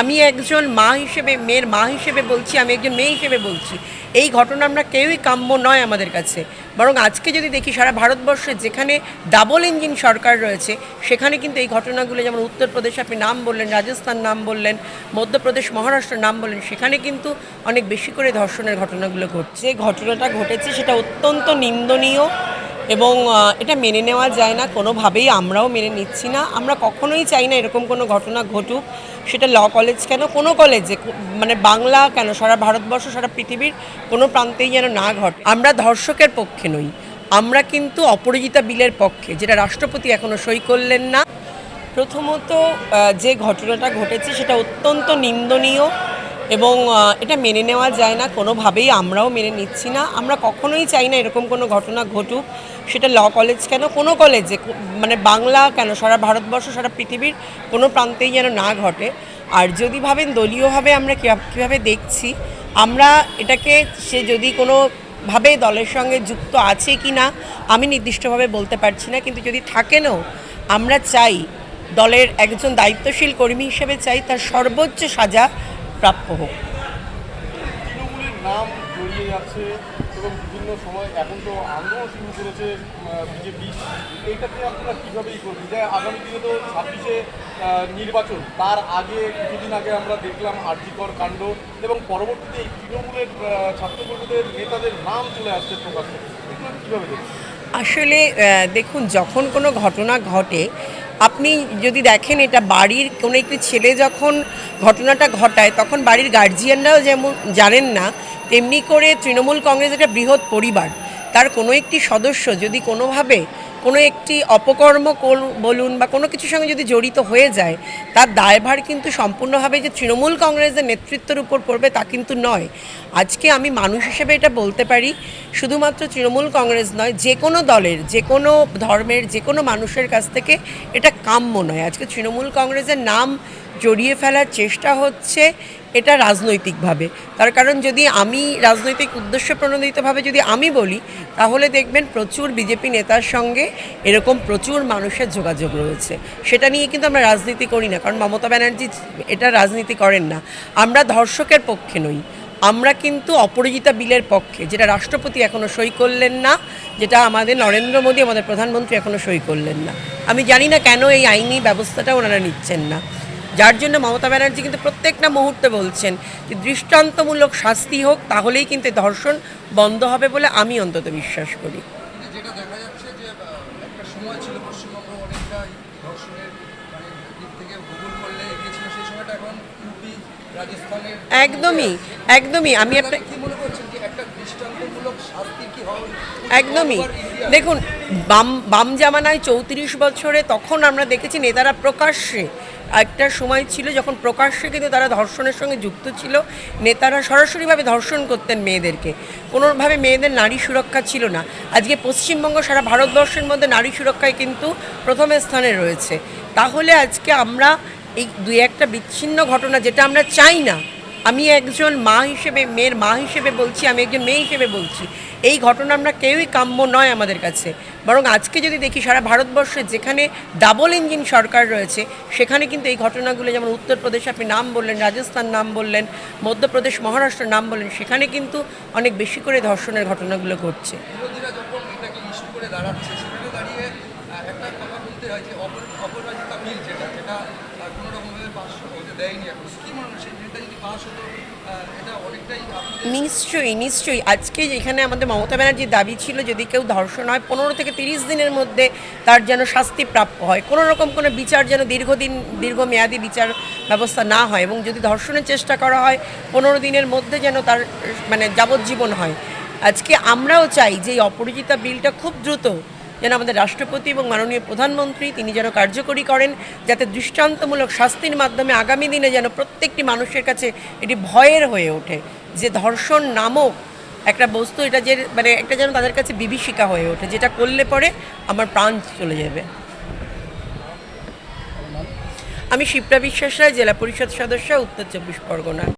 আমি একজন মা হিসেবে, মেয়ের মা হিসেবে বলছি, আমি একজন মেয়ে হিসেবে বলছি, এই ঘটনা আমরা কেউই কাম্য নয় আমাদের কাছে। বরং আজকে যদি দেখি সারা ভারতবর্ষে যেখানে ডাবল ইঞ্জিন সরকার রয়েছে, সেখানে কিন্তু এই ঘটনাগুলো, যেমন উত্তরপ্রদেশ আপনি নাম বললেন, রাজস্থান নাম বললেন, মধ্যপ্রদেশ, মহারাষ্ট্র নাম বললেন, সেখানে কিন্তু অনেক বেশি করে ধর্ষণের ঘটনাগুলো ঘটছে। ঘটনাটা ঘটেছে সেটা অত্যন্ত নিন্দনীয় এবং এটা মেনে নেওয়া যায় না, কোনোভাবেই আমরাও মেনে নিচ্ছি না। আমরা কখনোই চাই না এরকম কোনো ঘটনা ঘটুক। সেটা ল কলেজ কেন? কোনো কলেজে মানে বাংলা কেন? সারা ভারতবর্ষ, সারা পৃথিবীর কোনো প্রান্তেই যেন না ঘটে, আমরা ধর্ষকের পক্ষে নই। আমরা কিন্তু অপরাজিতা বিলের পক্ষে, যেটা রাষ্ট্রপতি এখনও সই করলেন না। প্রথমত যে ঘটনাটা ঘটেছে, সেটা অত্যন্ত নিন্দনীয়। এবং এটা মেনে নেওয়া যায় না, কোনোভাবেই আমরাও মেনে নিচ্ছি না। আমরা কখনোই চাই না এরকম কোনো ঘটনা ঘটুক। সেটা ল কলেজ কেন? কোনো কলেজে মানে বাংলা কেন? সারা ভারতবর্ষ, সারা পৃথিবীর কোনো প্রান্তেই যেন না ঘটে। আর যদি ভাবেন দলীয়ভাবে আমরা কীভাবে দেখছি, আমরা এটাকে, সে যদি কোনো ভাবে দলের সঙ্গে যুক্ত আছে কি না, আমি নির্দিষ্টভাবে বলতে পারছি না। কিন্তু যদি থাকেনও, আমরা চাই দলের একজন দায়িত্বশীল কর্মী হিসেবে চাই, তার সর্বোচ্চ সাজা প্রাপ্য হোক। তৃণমূলের নাম জড়িয়ে যাচ্ছে এবং বিভিন্ন সময় এখন তো আন্দোলন শুরু করেছে বিজেপি। এইটাতে আপনারা কীভাবেই করবেন? যে আগামী দিনে তো ছাব্বিশে নির্বাচন। তার আগে কিছুদিন আগে আমরা দেখলাম আর্যিকর কাণ্ড এবং পরবর্তীতে এই তৃণমূলের ছাত্রকর্মীদের নেতাদের নাম চলে আসছে প্রকাশ্যে। এগুলো কীভাবে আসলে দেখুন যখন কোনো ঘটনা ঘটে আপনি যদি দেখেন এটা বাড়ির কোনো একটি ছেলে যখন ঘটনাটা ঘটায়, তখন বাড়ির গার্জিয়ানরাও যেমন জানেন না, তেমনি করে তৃণমূল কংগ্রেস একটা বৃহৎ পরিবার। তার কোনো একটি সদস্য যদি কোনোভাবে কোনো একটি অপকর্ম বলুন বা কোনো কিছুর সঙ্গে যদি জড়িত হয়ে যায়, তার দায়ভার কিন্তু সম্পূর্ণভাবে যে তৃণমূল কংগ্রেসের নেতৃত্বের উপর পড়বে তা কিন্তু নয়। আজকে আমি মানুষ হিসেবে এটা বলতে পারি, শুধুমাত্র তৃণমূল কংগ্রেস নয়, যে কোনো দলের, যে কোনো ধর্মের, যে কোনো মানুষের কাছ থেকে এটা কাম্য নয়। আজকে তৃণমূল কংগ্রেসের নাম জড়িয়ে ফেলার চেষ্টা হচ্ছে এটা রাজনৈতিকভাবে। তার কারণ যদি আমি রাজনৈতিক উদ্দেশ্য প্রণোদিতভাবে যদি আমি বলি, তাহলে দেখবেন প্রচুর বিজেপি নেতার সঙ্গে এরকম প্রচুর মানুষের যোগাযোগ রয়েছে। সেটা নিয়ে কিন্তু আমরা রাজনীতি করি না, কারণ মমতা ব্যানার্জি এটা রাজনীতি করেন না। আমরা ধর্ষকের পক্ষে নই। আমরা কিন্তু অপরাজিতা বিলের পক্ষে, যেটা রাষ্ট্রপতি এখনও সই করলেন না, যেটা আমাদের নরেন্দ্র মোদী, আমাদের প্রধানমন্ত্রী এখনও সই করলেন না। আমি জানি না কেন এই আইনি ব্যবস্থাটা ওনারা নিচ্ছেন না। যার জন্য মমতা ব্যানার্জি কিন্তু প্রত্যেকটা মুহূর্তে বলছেন যে দৃষ্টান্তমূলক শাস্তি হোক তাহলেই কিন্তু ধর্ষণ বন্ধ হবে বলে আমি অন্তত বিশ্বাস করি। যেটা দেখা যাচ্ছে যে একটা সময় ছিল পশ্চিমবঙ্গ অনেকটা ধর্ষণের মানে দিক থেকে গুগল করলে এগিয়ে সেই সময়টা এখন ইউপি রাজস্থানের একদমই একদমই আমি একটা কি মনে করছেন যে একটা দৃষ্টান্তমূলক শাস্তি কি হওয়া একদমই। দেখুন, বাম বাম জামানায় চৌত্রিশ বছরে তখন আমরা দেখেছি নেতারা প্রকাশ্যে। একটা সময় ছিল যখন প্রকাশ্যে কিন্তু তারা ধর্ষণের সঙ্গে যুক্ত ছিল। নেতারা সরাসরিভাবে ধর্ষণ করতেন মেয়েদেরকে। কোনোভাবে মেয়েদের নারী সুরক্ষা ছিল না। আজকে পশ্চিমবঙ্গ সারা ভারতবর্ষের মধ্যে নারী সুরক্ষায় কিন্তু প্রথম স্থানে রয়েছে। তাহলে আজকে আমরা এই দুই একটা বিচ্ছিন্ন ঘটনা যেটা আমরা চাই না আমি একজন মা হিসেবে, মেয়ের মা হিসেবে বলছি, আমি একজন মেয়ে হিসেবে বলছি, এই ঘটনা আমরা কেউই কাম্য নয় আমাদের কাছে। বরং আজকে যদি দেখি সারা ভারতবর্ষে যেখানে ডাবল ইঞ্জিন সরকার রয়েছে, সেখানে কিন্তু এই ঘটনাগুলো, যেমন উত্তরপ্রদেশ আপনি নাম বললেন, রাজস্থান নাম বললেন, মধ্যপ্রদেশ, মহারাষ্ট্র নাম বললেন, সেখানে কিন্তু অনেক বেশি করে ধর্ষণের ঘটনাগুলো ঘটছে। দেয়নি এখন। কি মনে নিশ্চয়ই নিশ্চয়ই। আজকে যেখানে আমাদের মমতা ব্যানার্জির দাবি ছিল যদি কেউ ধর্ষণ হয়, পনেরো থেকে তিরিশ দিনের মধ্যে তার যেন শাস্তি প্রাপ্য হয়। কোনো রকম কোনো বিচার যেন দীর্ঘদিন, দীর্ঘমেয়াদী বিচার ব্যবস্থা না হয় এবং যদি ধর্ষণের চেষ্টা করা হয়, পনেরো দিনের মধ্যে যেন তার মানে যাবজ্জীবন হয়। আজকে আমরাও চাই যে এই অপরাজিতা বিলটা খুব দ্রুত যেন আমাদের রাষ্ট্রপতি এবং মাননীয় প্রধানমন্ত্রী তিনি যেন কার্যকরী করেন, যাতে দৃষ্টান্তমূলক শাস্তির মাধ্যমে আগামী দিনে যেন প্রত্যেকটি মানুষের কাছে এটি ভয়ের হয়ে ওঠে, যে ধর্ষণ নামক একটা বস্তু এটা যে মানে একটা যেন তাদের কাছে বিভীষিকা হয়ে ওঠে, যেটা করলে পরে আমার প্রাণ চলে যাবে। আমি শিপ্রা বিশ্বাস রায়, জেলা পরিষদ সদস্য, উত্তর চব্বিশ পরগনা।